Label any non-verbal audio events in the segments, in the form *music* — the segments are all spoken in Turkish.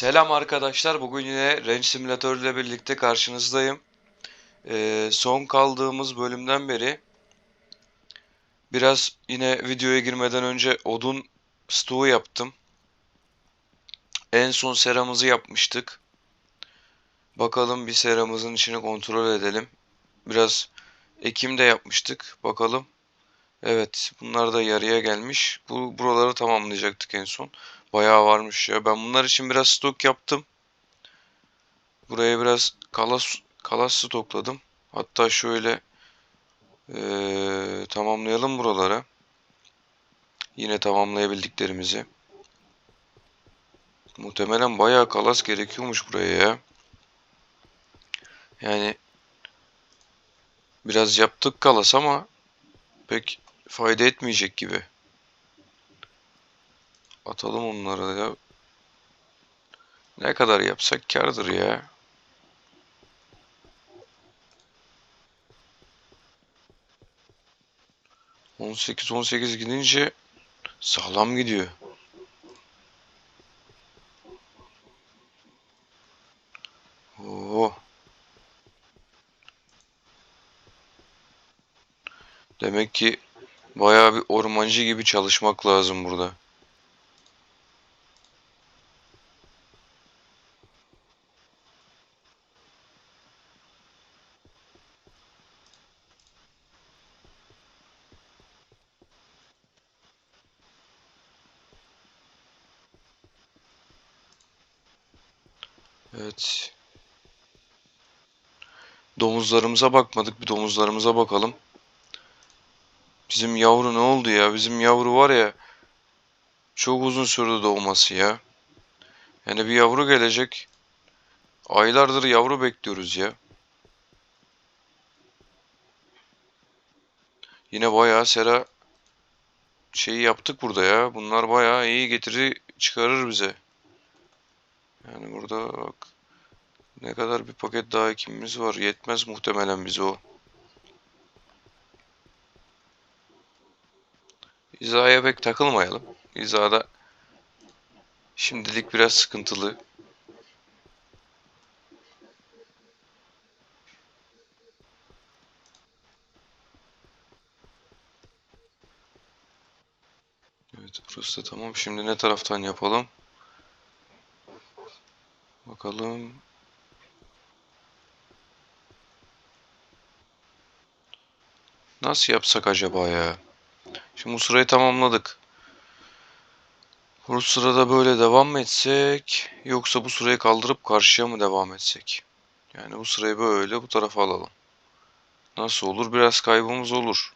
Selam arkadaşlar. Bugün yine Range Simulator ile birlikte karşınızdayım. Ee, son kaldığımız bölümden beri biraz yine videoya girmeden önce odun stoğu yaptım. En son seramızı yapmıştık. Bakalım bir seramızın içini kontrol edelim. Biraz ekim de yapmıştık. Bakalım. Evet, bunlar da yarıya gelmiş. Bu buraları tamamlayacaktık en son. Bayağı varmış ya. Ben bunlar için biraz stok yaptım. Buraya biraz kalas kalas stokladım. Hatta şöyle ee, tamamlayalım buralara. Yine tamamlayabildiklerimizi. Muhtemelen bayağı kalas gerekiyormuş buraya ya. Yani biraz yaptık kalas ama pek fayda etmeyecek gibi. Atalım onları da. Ne kadar yapsak kardır ya. On sekiz on sekiz gidince sağlam gidiyor. Oo. Demek ki bayağı bir ormancı gibi çalışmak lazım burada. Evet. Domuzlarımıza bakmadık. Bir domuzlarımıza bakalım. Bizim yavru ne oldu ya? Bizim yavru var ya. Çok uzun sürdü doğması ya. Yani bir yavru gelecek. Aylardır yavru bekliyoruz ya. Yine bayağı sera şeyi yaptık burada ya. Bunlar bayağı iyi getiri çıkarır bize. Yani burada bak ne kadar bir paket daha ekimimiz var. Yetmez muhtemelen bize o. İzaya pek takılmayalım. İzada şimdilik biraz sıkıntılı. Evet burası da tamam. Şimdi ne taraftan yapalım? Bakalım. Nasıl yapsak acaba ya? Şimdi bu sırayı tamamladık. Bu sırada böyle devam mı etsek? Yoksa bu sırayı kaldırıp karşıya mı devam etsek? Yani bu sırayı böyle bu tarafa alalım. Nasıl olur? Biraz kaybımız olur.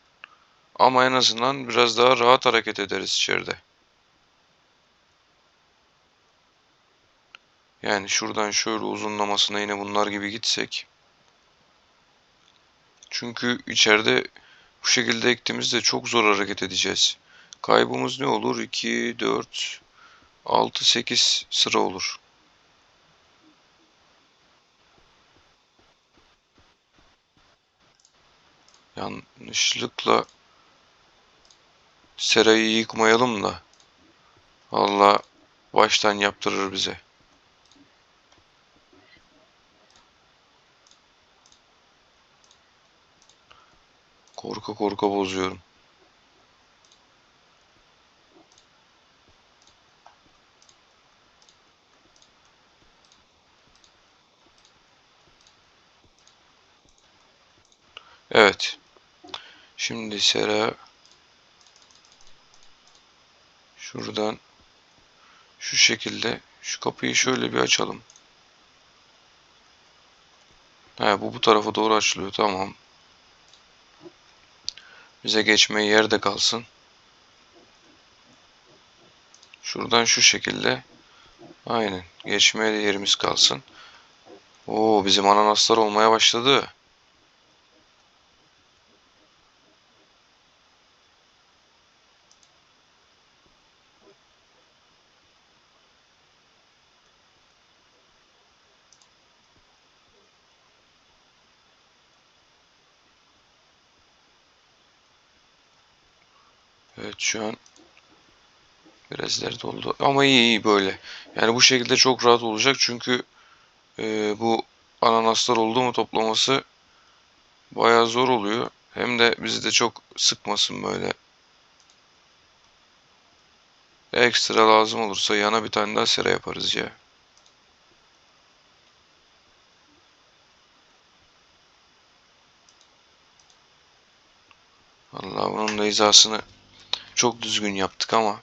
Ama en azından biraz daha rahat hareket ederiz içeride. Yani şuradan şöyle uzunlamasına yine bunlar gibi gitsek. Çünkü içeride bu şekilde ektiğimizde çok zor hareket edeceğiz. Kaybımız ne olur? 2, 4, 6, 8 sıra olur. Yanlışlıkla serayı yıkmayalım da. Allah baştan yaptırır bize. Korka bozuyorum. Evet. Şimdi Sera şuradan şu şekilde şu kapıyı şöyle bir açalım. He bu bu tarafa doğru açılıyor. Tamam. Bize geçmeye yerde kalsın. Şuradan şu şekilde. Aynen. Geçmeye de yerimiz kalsın. Oo bizim ananaslar olmaya başladı. Şu an Biraz ileride oldu. Ama iyi iyi böyle. Yani bu şekilde çok rahat olacak. Çünkü e, bu ananaslar oldu mu toplaması bayağı zor oluyor. Hem de bizi de çok sıkmasın böyle. Ekstra lazım olursa yana bir tane daha sera yaparız ya. Allah bunun da hizasını çok düzgün yaptık ama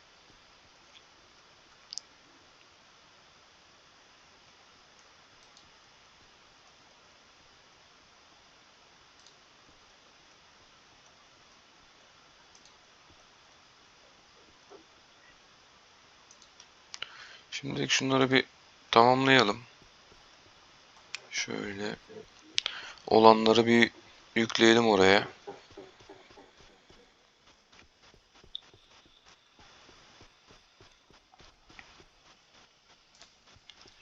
Şimdi şunları bir tamamlayalım. Şöyle olanları bir yükleyelim oraya.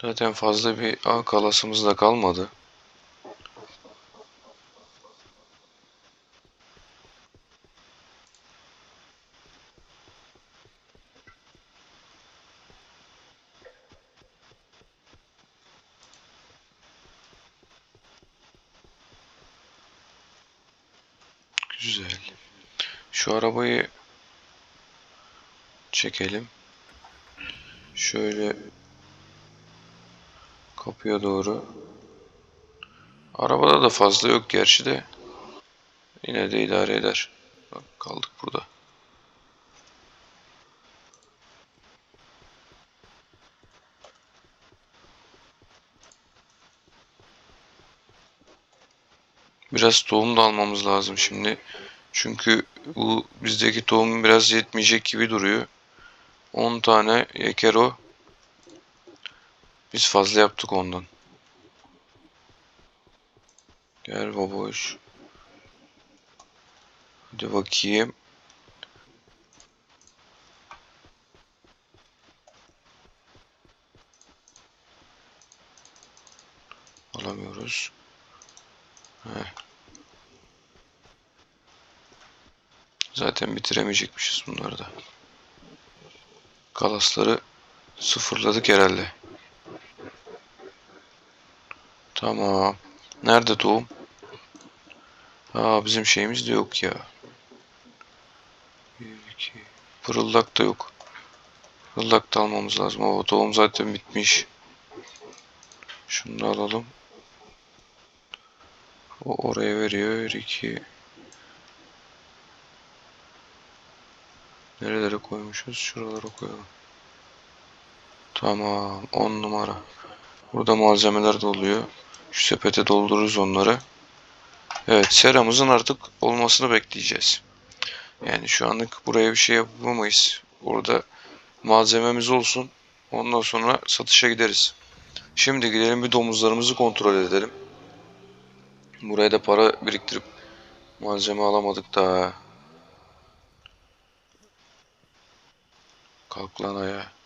Zaten fazla bir ağ kalasımız da kalmadı. Güzel. Şu arabayı çekelim. Şöyle kapıya doğru. Arabada da fazla yok gerçi de. Yine de idare eder. Bak, kaldık burada. Biraz tohum da almamız lazım şimdi. Çünkü bu bizdeki tohum biraz yetmeyecek gibi duruyor. 10 tane yeker o. Biz fazla yaptık ondan. Gel baboş. Hadi bakayım. Alamıyoruz. Heh. Zaten bitiremeyecekmişiz bunları da. Kalasları sıfırladık herhalde. Tamam. Nerede tohum? Aa bizim şeyimiz de yok ya. Bir, iki. Pırıldak da yok. Pırıldak da almamız lazım. O tohum zaten bitmiş. Şunu da alalım. O oraya veriyor. 2 Nerelere koymuşuz? Şuralara koyalım. Tamam. 10 numara. Burada malzemeler doluyor. Şu sepete doldururuz onları. Evet seramızın artık olmasını bekleyeceğiz. Yani şu anlık buraya bir şey yapamayız. Orada malzememiz olsun. Ondan sonra satışa gideriz. Şimdi gidelim bir domuzlarımızı kontrol edelim. Buraya da para biriktirip malzeme alamadık daha. Kalk lan ayağa.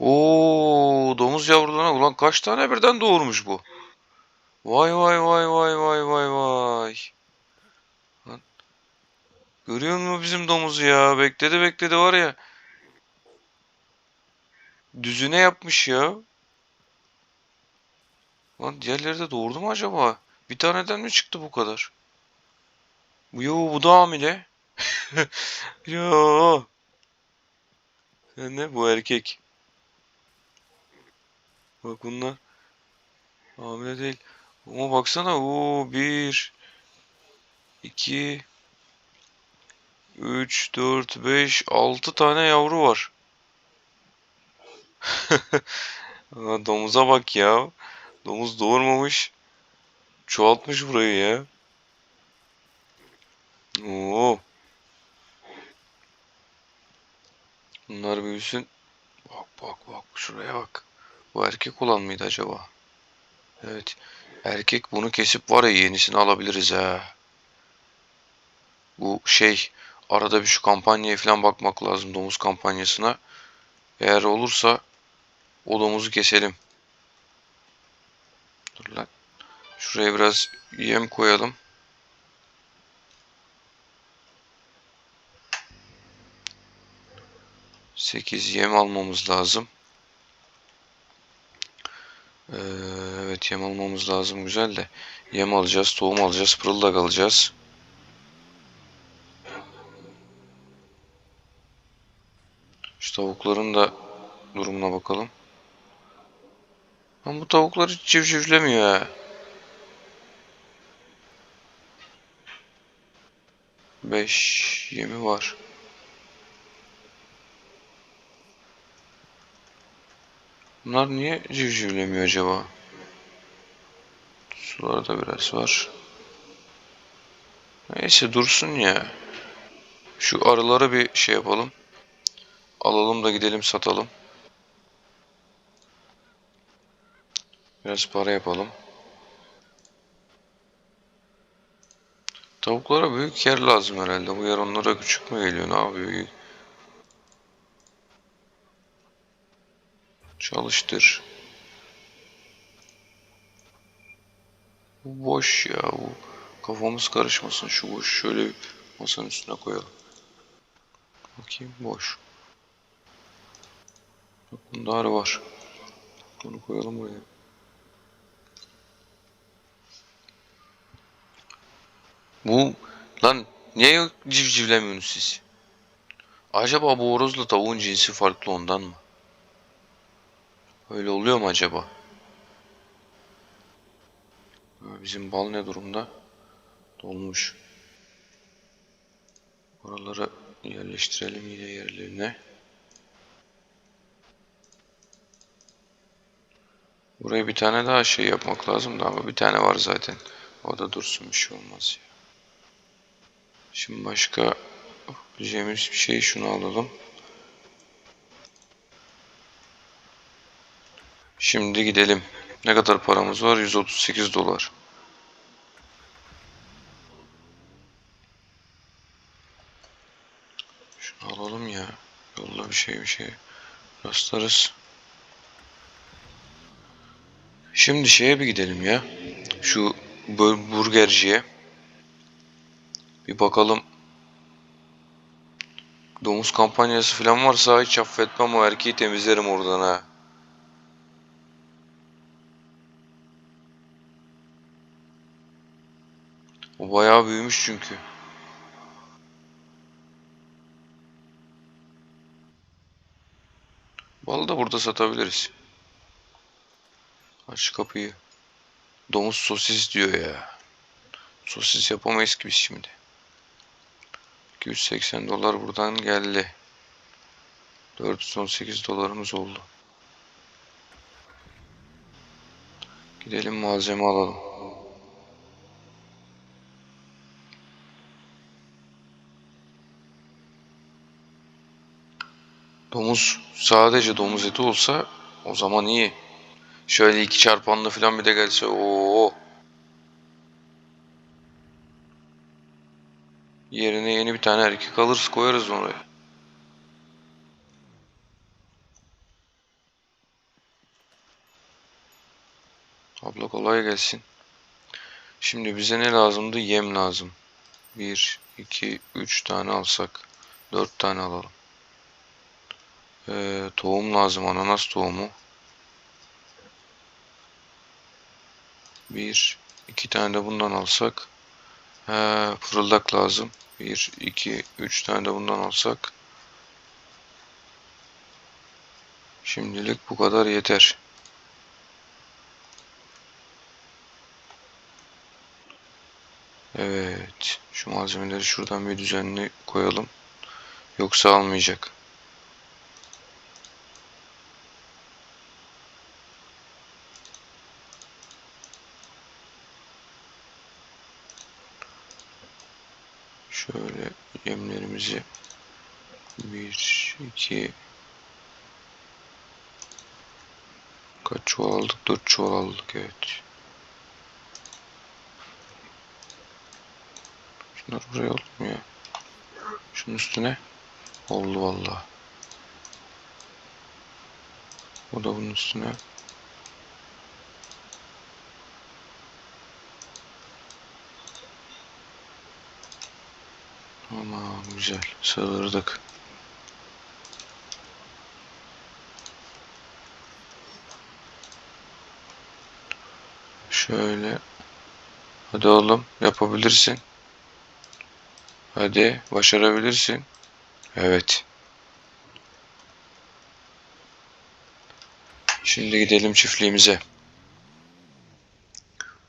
Oo, domuz yavrularına ulan kaç tane birden doğurmuş bu? Vay vay vay vay vay vay vay. Lan. Görüyor musun bizim domuzu ya? Bekledi bekledi var ya. Düzüne yapmış ya. Lan diğerleri de doğurdu mu acaba? Bir taneden mi çıktı bu kadar? Yo bu da hamile. *laughs* Yo. Ne? Bu erkek. Bak bunlar hamile değil. Ama baksana o bir iki üç dört beş altı tane yavru var. *laughs* Domuza bak ya. Domuz doğurmamış. Çoğaltmış burayı ya. Oo. Bunlar büyüsün. Bak bak bak şuraya bak. Bu erkek olan mıydı acaba? Evet. Erkek bunu kesip var ya yenisini alabiliriz ha. Bu şey arada bir şu kampanyaya falan bakmak lazım domuz kampanyasına. Eğer olursa o domuzu keselim. Dur lan. Şuraya biraz yem koyalım. Sekiz yem almamız lazım. Yem almamız lazım güzel de. Yem alacağız, tohum alacağız, pırıldak alacağız. Şu tavukların da durumuna bakalım. Ama bu tavuklar hiç civcivlemiyor ha. 5 yemi var. Bunlar niye civcivlemiyor acaba? Sularda biraz var. Neyse dursun ya. Şu arılara bir şey yapalım. Alalım da gidelim satalım. Biraz para yapalım. Tavuklara büyük yer lazım herhalde. Bu yer onlara küçük mü geliyor? Ne yapıyor? Çalıştır. Bu boş ya. Bu kafamız karışmasın. Şu boş. Şöyle masanın üstüne koyalım. Bakayım boş. Bak bunda arı var. Bunu koyalım buraya. Bu lan niye civcivlemiyorsunuz siz? Acaba bu horozla tavuğun cinsi farklı ondan mı? Öyle oluyor mu acaba? Ha, Bizim bal ne durumda? Dolmuş. Oraları yerleştirelim yine yerlerine. Buraya bir tane daha şey yapmak lazım da ama bir tane var zaten. O da dursun bir şey olmaz ya. Şimdi başka yapabileceğimiz bir şey şunu alalım. Şimdi gidelim. Ne kadar paramız var? 138 dolar. Alalım ya. Yolla bir şey bir şey rastlarız. Şimdi şeye bir gidelim ya. Şu bur- burgerciye. Bir bakalım. Domuz kampanyası falan varsa hiç affetmem o erkeği temizlerim oradan ha. O bayağı büyümüş çünkü. Balı da burada satabiliriz. Aç kapıyı. Domuz sosis diyor ya. Sosis yapamayız ki biz şimdi. 280 dolar buradan geldi. 418 dolarımız oldu. Gidelim malzeme alalım. Domuz sadece domuz eti olsa o zaman iyi. Şöyle iki çarpanlı falan bir de gelse o Yerine yeni bir tane erkek alırız koyarız oraya. Abla kolay gelsin. Şimdi bize ne lazımdı? Yem lazım. 1, 2, 3 tane alsak. 4 tane alalım. Ee, tohum lazım. Ananas tohumu. 1, 2 tane de bundan alsak. He, fırıldak lazım. 1, 2, 3 tane de bundan alsak. Şimdilik bu kadar yeter. Evet. Şu malzemeleri şuradan bir düzenli koyalım. Yoksa almayacak. Şöyle yemlerimizi 1, 2 kaç çuval aldık? 4 çuval aldık evet. Şunlar buraya oldu mu ya? Şunun üstüne oldu valla. O da bunun üstüne. Tamam güzel sığırdık. Şöyle. Hadi oğlum yapabilirsin. Hadi başarabilirsin. Evet. Şimdi gidelim çiftliğimize.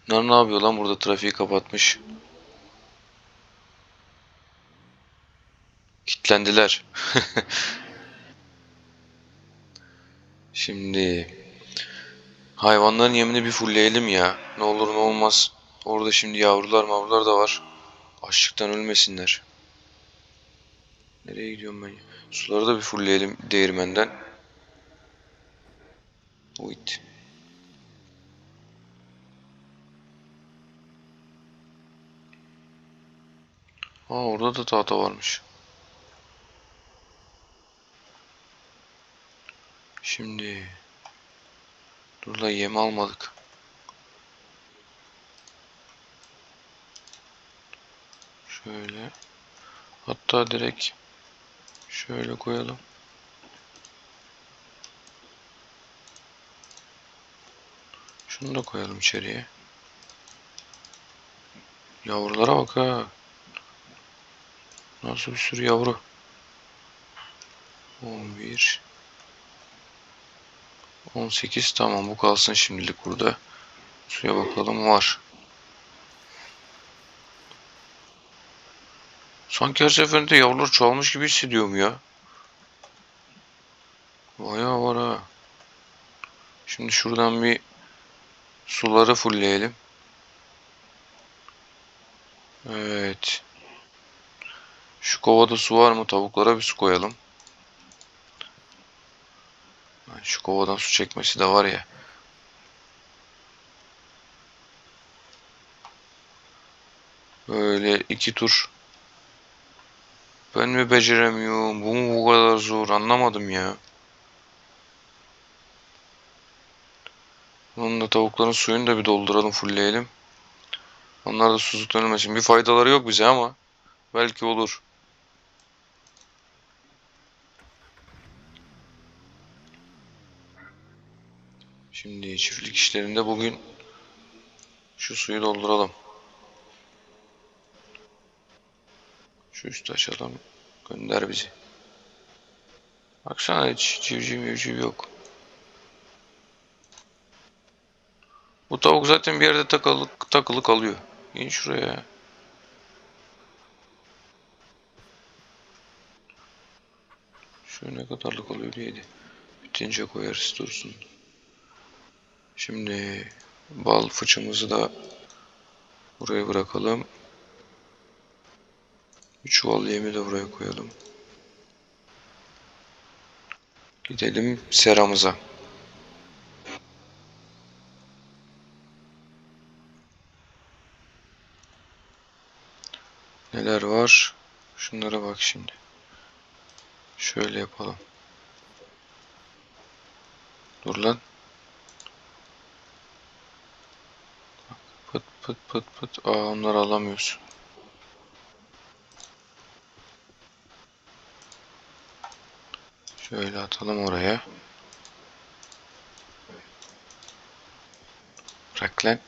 Bunlar ne yapıyor lan burada trafiği kapatmış. Kitlendiler. *laughs* Şimdi hayvanların yemini bir fullleyelim ya. Ne olur ne olmaz. Orada şimdi yavrular mavrular da var. Açlıktan ölmesinler. Nereye gidiyorum ben? Suları da bir fullleyelim değirmenden. Uyt. Aa orada da tahta varmış. Şimdi dur la yem almadık. Şöyle hatta direkt şöyle koyalım. Şunu da koyalım içeriye. Yavrulara bak ha. Nasıl bir sürü yavru. 11 18 tamam bu kalsın şimdilik burada. Suya bakalım var. Sanki her seferinde yavrular çoğalmış gibi hissediyorum ya. Bayağı var ha. Şimdi şuradan bir suları fullleyelim. Evet. Şu kovada su var mı? Tavuklara bir su koyalım. Şu kovadan su çekmesi de var ya. Böyle iki tur. Ben mi beceremiyorum? Bu mu bu kadar zor? Anlamadım ya. Bunun da tavukların suyunu da bir dolduralım, fullleyelim. Onlar da susuzluktan ölmesin. Bir faydaları yok bize ama belki olur. Şimdi çiftlik işlerinde bugün şu suyu dolduralım. Şu üstü açalım. Gönder bizi. Baksana hiç civciv mivciv yok. Bu tavuk zaten bir yerde takılı, takılı kalıyor. İn şuraya. Şu ne kadarlık oluyor neydi? Bitince koyarız dursun. Şimdi bal fıçımızı da buraya bırakalım. Bir çuval yemi de buraya koyalım. Gidelim seramıza. Neler var? Şunlara bak şimdi. Şöyle yapalım. Dur lan. Pıt pıt pıt. Aa onları alamıyoruz. Şöyle atalım oraya. Bırak lan.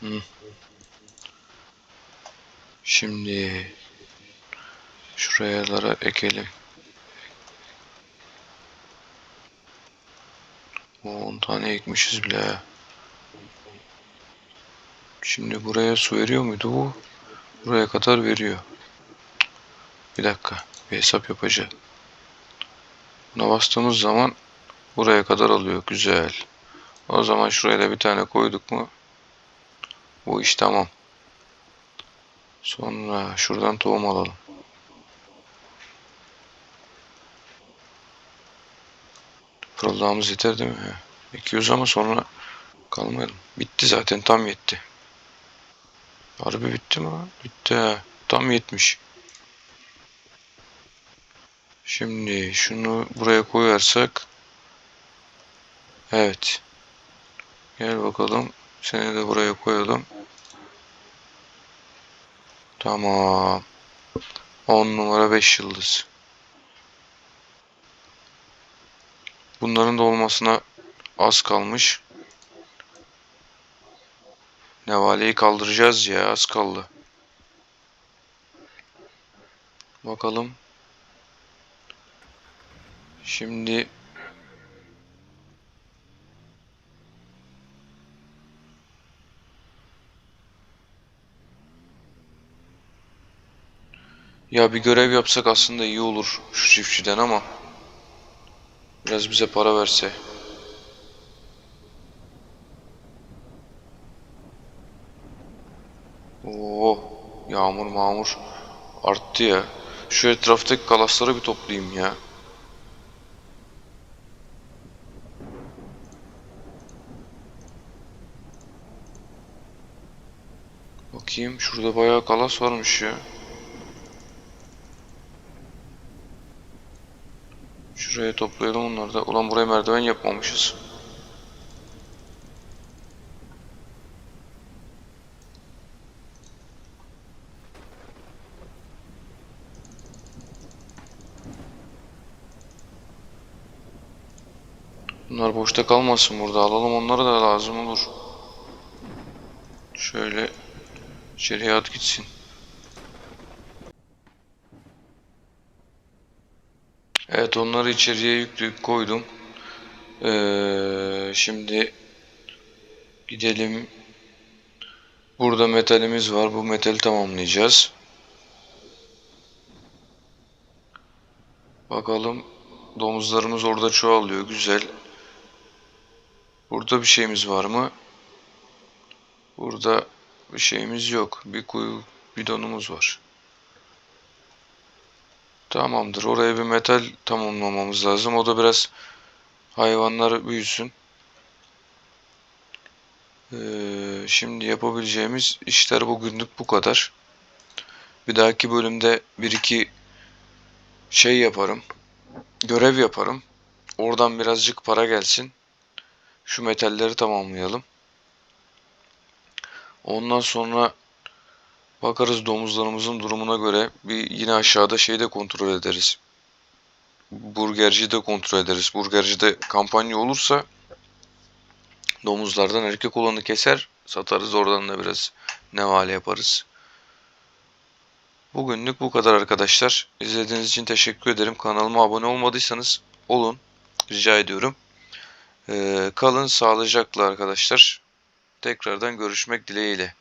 Hı. Şimdi şurayalara ekelim. O 10 tane ekmişiz bile. Şimdi buraya su veriyor muydu bu? Buraya kadar veriyor. Bir dakika. Bir hesap yapacağım. Buna bastığımız zaman buraya kadar alıyor. Güzel. O zaman şuraya da bir tane koyduk mu? Bu iş tamam. Sonra şuradan tohum alalım. Fırıldağımız yeter değil mi? He. Ekiyoruz ama sonra kalmayalım. Bitti zaten tam yetti. Harbi bitti mi? Bitti. Tam yetmiş. Şimdi şunu buraya koyarsak Evet. Gel bakalım. Seni de buraya koyalım. Tamam. 10 numara 5 yıldız. Bunların da olmasına az kalmış. Nevaleyi kaldıracağız ya az kaldı. Bakalım. Şimdi Ya bir görev yapsak aslında iyi olur şu çiftçiden ama biraz bize para verse. Oo, yağmur mağmur arttı ya. Şu etraftaki kalasları bir toplayayım ya. Bakayım şurada bayağı kalas varmış ya. Şuraya toplayalım onları da. Ulan buraya merdiven yapmamışız. Bunlar boşta kalmasın burada. Alalım onları da lazım olur. Şöyle içeriye at gitsin. Evet onları içeriye yükleyip koydum. Ee, şimdi gidelim. Burada metalimiz var. Bu metali tamamlayacağız. Bakalım domuzlarımız orada çoğalıyor. Güzel. Burada bir şeyimiz var mı? Burada bir şeyimiz yok. Bir kuyu bidonumuz var. Tamamdır. Oraya bir metal tamamlamamız lazım. O da biraz hayvanlar büyüsün. Ee, şimdi yapabileceğimiz işler bugünlük bu kadar. Bir dahaki bölümde bir iki şey yaparım. Görev yaparım. Oradan birazcık para gelsin. Şu metalleri tamamlayalım. Ondan sonra bakarız domuzlarımızın durumuna göre bir yine aşağıda şeyi de kontrol ederiz. Burgerci de kontrol ederiz. Burgercide kampanya olursa domuzlardan erkek olanı keser satarız oradan da biraz nevale yaparız. Bugünlük bu kadar arkadaşlar. İzlediğiniz için teşekkür ederim. Kanalıma abone olmadıysanız olun. Rica ediyorum. Ee, kalın sağlıcakla arkadaşlar. Tekrardan görüşmek dileğiyle.